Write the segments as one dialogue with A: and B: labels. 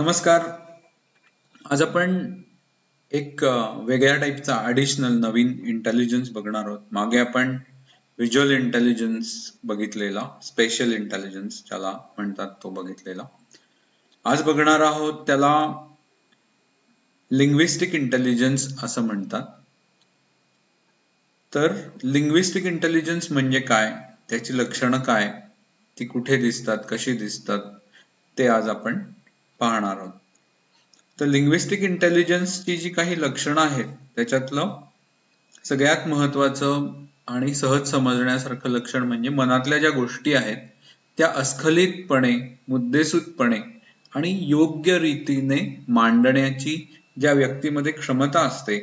A: नमस्कार. आज आपण एक वेगळ्या टाईपचा ॲडिशनल नवीन इंटेलिजन्स बघणार आहोत. मागे आपण व्हिज्युअल इंटेलिजन्स बघितलेला स्पेशल इंटेलिजन्स ज्याला म्हणतात तो बघितलेला. आज बघणार आहोत त्याला लिंग्विस्टिक इंटेलिजन्स असं म्हणतात. तर लिंग्विस्टिक इंटेलिजन्स म्हणजे काय? त्याची लक्षणं काय? ती कुठे दिसतात? कशी दिसतात? ते आज आपण पाहणार आहोत. तर लिंग्विस्टिक इंटेलिजन्सची जी काही लक्षणं आहेत त्याच्यातलं सगळ्यात महत्वाचं आणि सहज समजण्यासारखं लक्षण म्हणजे मनातल्या ज्या गोष्टी आहेत त्या अस्खलितपणे मुद्देसूदपणे आणि योग्य रीतीने मांडण्याची ज्या व्यक्तीमध्ये क्षमता असते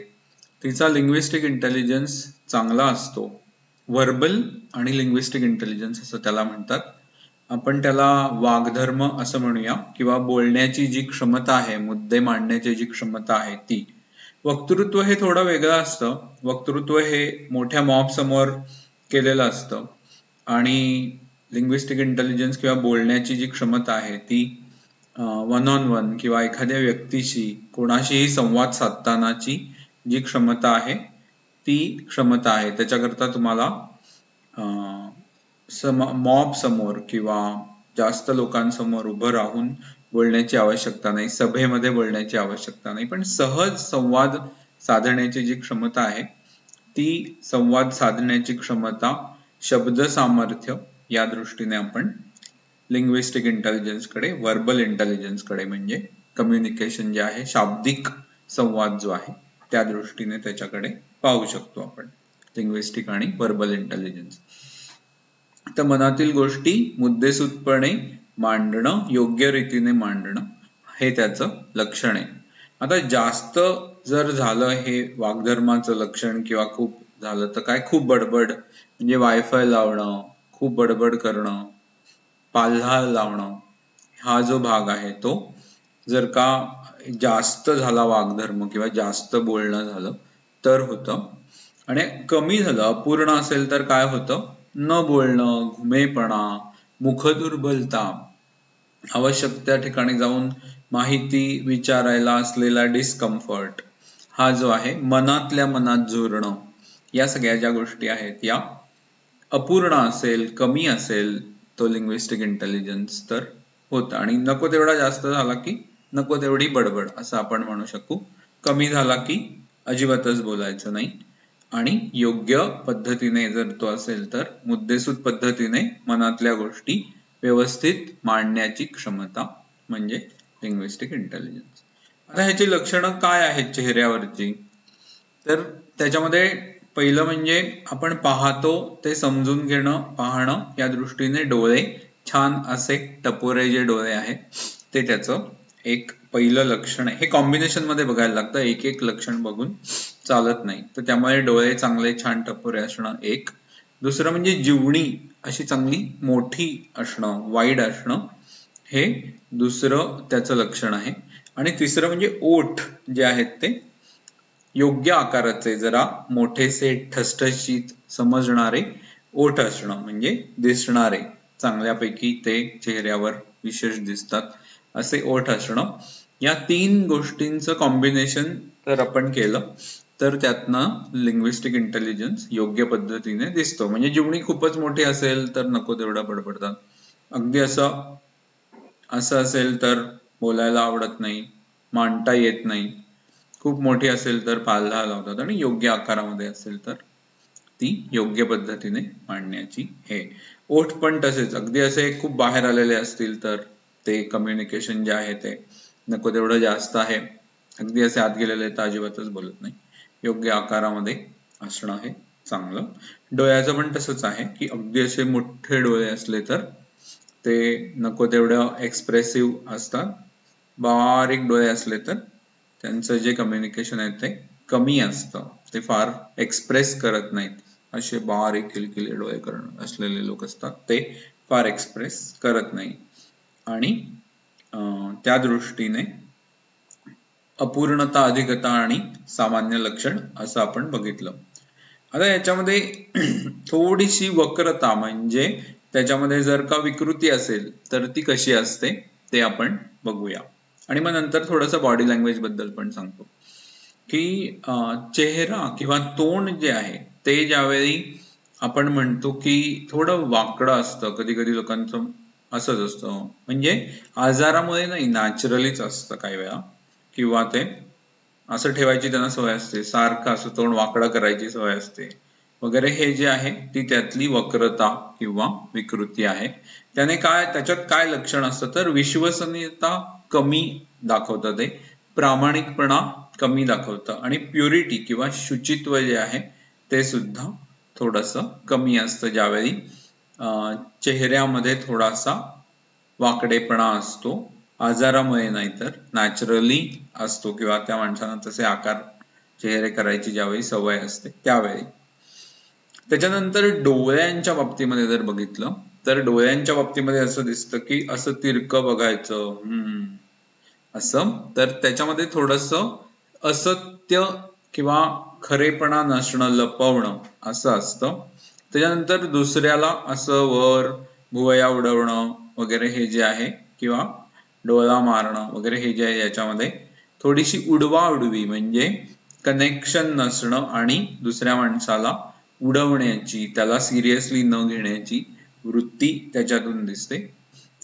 A: तिचा लिंग्विस्टिक इंटेलिजन्स चांगला असतो. व्हर्बल आणि लिंग्विस्टिक इंटेलिजन्स असं त्याला म्हणतात. आपण त्याला वागधर्म असं म्हणूया किंवा बोलण्याची जी क्षमता आहे मुद्दे मांडण्याची जी क्षमता आहे ती. वक्तृत्व हे थोडं वेगळं असतं. वक्तृत्व हे मोठ्या मॉब समोर केलेलं असतं. आणि लिंग्विस्टिक इंटेलिजन्स किंवा बोलण्याची जी क्षमता आहे ती वन ऑन वन किंवा एखाद्या व्यक्तीशी कोणाशीही संवाद साधतानाची जी क्षमता आहे ती क्षमता आहे. त्याच्याकरता तुम्हाला मॉब समोर किंवा जास्त लोकांसमोर उभं राहून बोलण्याची आवश्यकता नाही सभेमध्ये बोलण्याची आवश्यकता नाही. पण सहज संवाद साधण्याची जी क्षमता आहे ती संवाद साधण्याची क्षमता शब्द सामर्थ्य या दृष्टीने आपण लिंग्विस्टिक इंटेलिजन्सकडे व्हर्बल इंटेलिजन्सकडे म्हणजे कम्युनिकेशन जे आहे शाब्दिक संवाद जो आहे त्या दृष्टीने त्याच्याकडे पाहू शकतो आपण. लिंग्विस्टिक आणि व्हर्बल इंटेलिजन्स तर मनातील गोष्टी मुद्देसूदपणे मांडणं योग्य रीतीने मांडणं हे त्याचं लक्षण आहे. आता जास्त जर झालं हे वागधर्माचं लक्षण किंवा खूप झालं तर काय? खूप बडबड. म्हणजे वायफाय लावणं खूप बडबड करणं पाल्हा लावणं हा जो भाग आहे तो जर का जास्त झाला वागधर्म किंवा जास्त बोलणं झालं तर होतं. आणि कमी झालं अपूर्ण असेल तर काय होतं? न बोलणं घुमेपणा मुखदुर्बलता आवश्यक त्या ठिकाणी जाऊन माहिती विचारायला असलेला डिस्कम्फर्ट हा जो आहे मनातल्या मनात झुरणं या सगळ्या ज्या गोष्टी आहेत या अपूर्ण असेल कमी असेल तो लिंग्विस्टिक इंटेलिजन्स तर होता. आणि नको तेवढा जास्त झाला की नको तेवढी बडबड असं आपण म्हणू शकू. कमी झाला की अजिबातच बोलायचं नाही. आणि योग्य पद्धतीने जर तो असेल तर मुद्देसूद पद्धतीने मनातल्या गोष्टी व्यवस्थित मांडण्याची क्षमता म्हणजे लिंग्विस्टिक इंटेलिजन्स आता ह्याची लक्षणं काय आहेत चेहऱ्यावरची? तर त्याच्यामध्ये पहिलं म्हणजे आपण पाहतो ते समजून घेणं पाहणं या दृष्टीने डोळे छान असे टपोरे जे डोळे आहेत ते त्याचं एक पहिलं लक्षण आहे. हे कॉम्बिनेशनमध्ये बघायला लागतं. एक एक लक्षण बघून चालत नाही. तर त्यामुळे डोळे चांगले छान टपोरे असणं एक. दुसरं म्हणजे जीवणी अशी चांगली मोठी असणं वाईड असणं हे दुसरं त्याचं लक्षण आहे. आणि तिसरं म्हणजे ओठ जे आहेत ते योग्य आकाराचे जरा मोठेसे ठसठशीत समजणारे ओठ असणं म्हणजे दिसणारे. चांगल्यापैकी ते चेहऱ्यावर विशेष दिसतात. असे ओठ असणं. या तीन गोष्टींचं कॉम्बिनेशन जर आपण केलं तर त्यातनं लिंग्विस्टिक इंटेलिजन्स योग्य पद्धतीने दिसतो. म्हणजे जीवणी खूपच मोठी असेल तर नको तेवढा बडबडतात. अगदी असं असं असेल तर बोलायला आवडत नाही मांडता येत नाही. खूप मोठी असेल तर पालहा लावतात आणि योग्य आकारामध्ये असेल तर ती योग्य पद्धतीने मांडण्याची हे. ओठ पण तसेच. अगदी असे खूप बाहेर आलेले असतील तर ते कम्युनिकेशन जे आहे ते नको तेवढं जास्त आहे. अगदी असे आत गेलेले तर अजिबातच बोलत नाही. योग्य आकारामध्ये असणं हे चांगलं. डोळ्याचं पण तसंच आहे की अगदी असे मोठे डोळे असले तर ते नको तेवढं एक्सप्रेसिव्ह असतात. बारीक डोळे असले तर त्यांचं जे कम्युनिकेशन आहे ते कमी असतं. ते फार एक्सप्रेस करत नाहीत. असे बारीक किलकिले डोळे करणं असलेले लोक असतात ते फार एक्सप्रेस करत नाही आणि त्या दृष्टीने अपूर्णता अधिकता आणि सामान्य लक्षण असं आपण बघितलं. आता याच्यामध्ये थोडीशी वक्रता म्हणजे त्याच्यामध्ये जर का विकृती असेल तर ती कशी असते ते आपण बघूया. आणि मग नंतर थोडंसं बॉडी लँग्वेजबद्दल पण सांगतो. की चेहरा किंवा तोंड जे आहे ते ज्यावेळी आपण म्हणतो की थोडं वाकडं असतं कधी कधी लोकांचं असंच असतं. म्हणजे आजारामुळे नाही नॅचरलीच असतं काही वेळा. किंवा ते असं ठेवायची त्यांना सवय असते. सारखं असं तोंड वाकडं करायची सवय असते. वगैरे हे जे आहे ती त्यातली वक्रता किंवा विकृती आहे. त्याने काय त्याच्यात काय लक्षण असतं तर विश्वसनीयता कमी दाखवतं ते. प्रामाणिकपणा कमी दाखवतं. आणि प्युरिटी किंवा शुचित्व जे आहे ते सुद्धा थोडस कमी असतं ज्यावेळी चेहऱ्यामध्ये थोडासा वाकडेपणा असतो आजारामुळे नाही तर नॅचरली असतो किंवा त्या माणसांना तसे आकार चेहरे करायची ज्यावेळी सवय असते त्यावेळी. त्याच्यानंतर डोळ्यांच्या बाबतीमध्ये जर बघितलं तर डोळ्यांच्या बाबतीमध्ये असं दिसतं की असं तिरकं बघायचं हम्म. असं तर त्याच्यामध्ये थोडस असत्य किंवा खरेपणा नसणं लपवणं असं असतं. त्याच्यानंतर दुसऱ्याला असं वर भुवया उडवणं वगैरे हे जे आहे किंवा डोळा मारणं वगैरे हे जे आहे याच्यामध्ये थोडीशी उडवा उडवी म्हणजे कनेक्शन नसणं आणि दुसऱ्या माणसाला उडवण्याची त्याला सिरियसली न घेण्याची वृत्ती त्याच्यातून दिसते.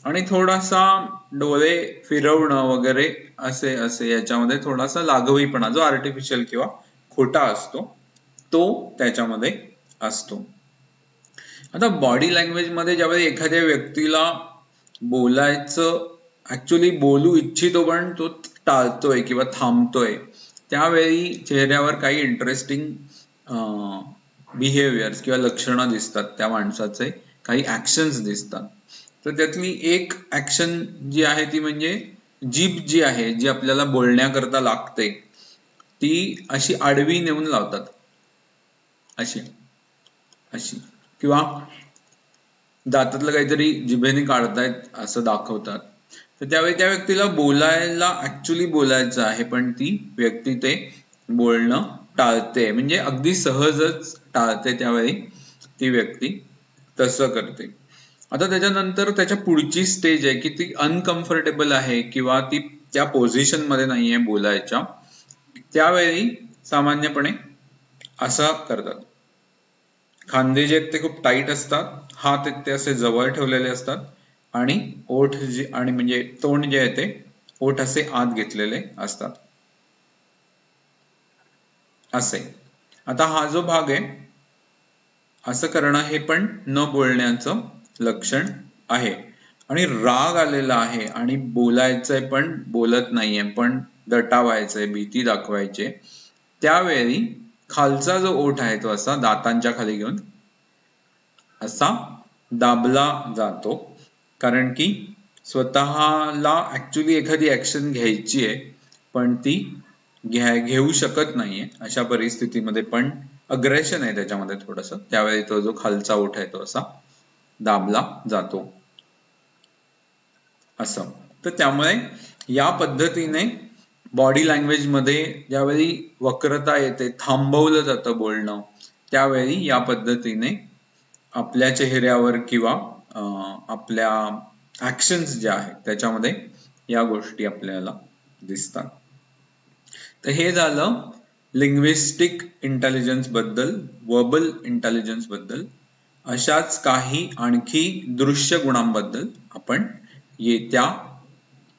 A: आणि थोडासा डोळे फिरवणं वगैरे असे असे याच्यामध्ये थोडासा लागवीपणा जो आर्टिफिशियल किंवा खोटा असतो तो त्याच्यामध्ये असतो. आता बॉडी लँग्वेजमध्ये ज्यावेळी एखाद्या व्यक्तीला बोलायचं ऍक्च्युली बोलू इच्छितो पण तो टाळतोय किंवा थांबतोय त्यावेळी चेहऱ्यावर काही इंटरेस्टिंग बिहेवियर्स किंवा लक्षणं दिसतात त्या माणसाचे काही ऍक्शन्स दिसतात. तर त्यातली एक ऍक्शन जी आहे ती म्हणजे जीभ जी आहे जी आपल्याला बोलण्याकरता लागते ती अशी आडवी नेऊन लावतात. अशी अशी. किंवा दातातलं काहीतरी जिभेने काढतायत असं दाखवतात. तर त्यावेळी त्या व्यक्तीला बोलायला ऍक्च्युली बोलायचं आहे पण ती व्यक्ती ते बोलणं टाळते. म्हणजे अगदी सहजच टाळते त्यावेळी ती व्यक्ती. तसं करते. आता त्याच्यानंतर त्याच्या पुढची स्टेज आहे की ती अनकम्फर्टेबल आहे किंवा ती त्या पोझिशनमध्ये नाहीये बोलायच्या त्यावेळी सामान्यपणे असं करतात. खांदे जे आहेत ते खूप टाईट असतात. हात आहेत ते असे जवळ ठेवलेले असतात. आणि ओठ जे आणि म्हणजे तोंड जे आहे ते ओठ असे आत घेतलेले असतात. असे. आता हा जो भाग आहे असं करणं हे पण न बोलण्याचं लक्षण आहे. आणि राग आलेला आहे आणि बोलायचंय पण बोलत नाहीये पण दटावायचंय भीती दाखवायचे त्यावेळी खालचा जो ओठ आहे तो असा दातांच्या खाली घेऊन असा दाबला जातो. कारण की स्वतःला ऍक्च्युली एखादी ऍक्शन घ्यायची आहे पण ती घ्या घेऊ शकत नाहीये. अशा परिस्थितीमध्ये पण अग्रेशन आहे त्याच्यामध्ये थोडस. त्यावेळी तो जो खालचा ओठ आहे तो असा दाबला जातो. असं. तर त्यामुळे या पद्धतीने बॉडी लँग्वेजमध्ये ज्यावेळी वक्रता येते थांबवलं जातं बोलणं त्यावेळी या पद्धतीने आपल्या चेहऱ्यावर किंवा आपल्या ऍक्शन्स ज्या आहेत त्याच्यामध्ये या गोष्टी आपल्याला दिसतात. तर हे झालं लिंग्विस्टिक इंटेलिजन्सबद्दल वर्बल इंटेलिजन्सबद्दल अशाच काही आणखी दृश्य गुणांबद्दल आपण येत्या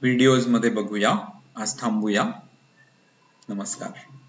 A: व्हिडिओजमध्ये बघूया. आज थांबूया. नमस्कार.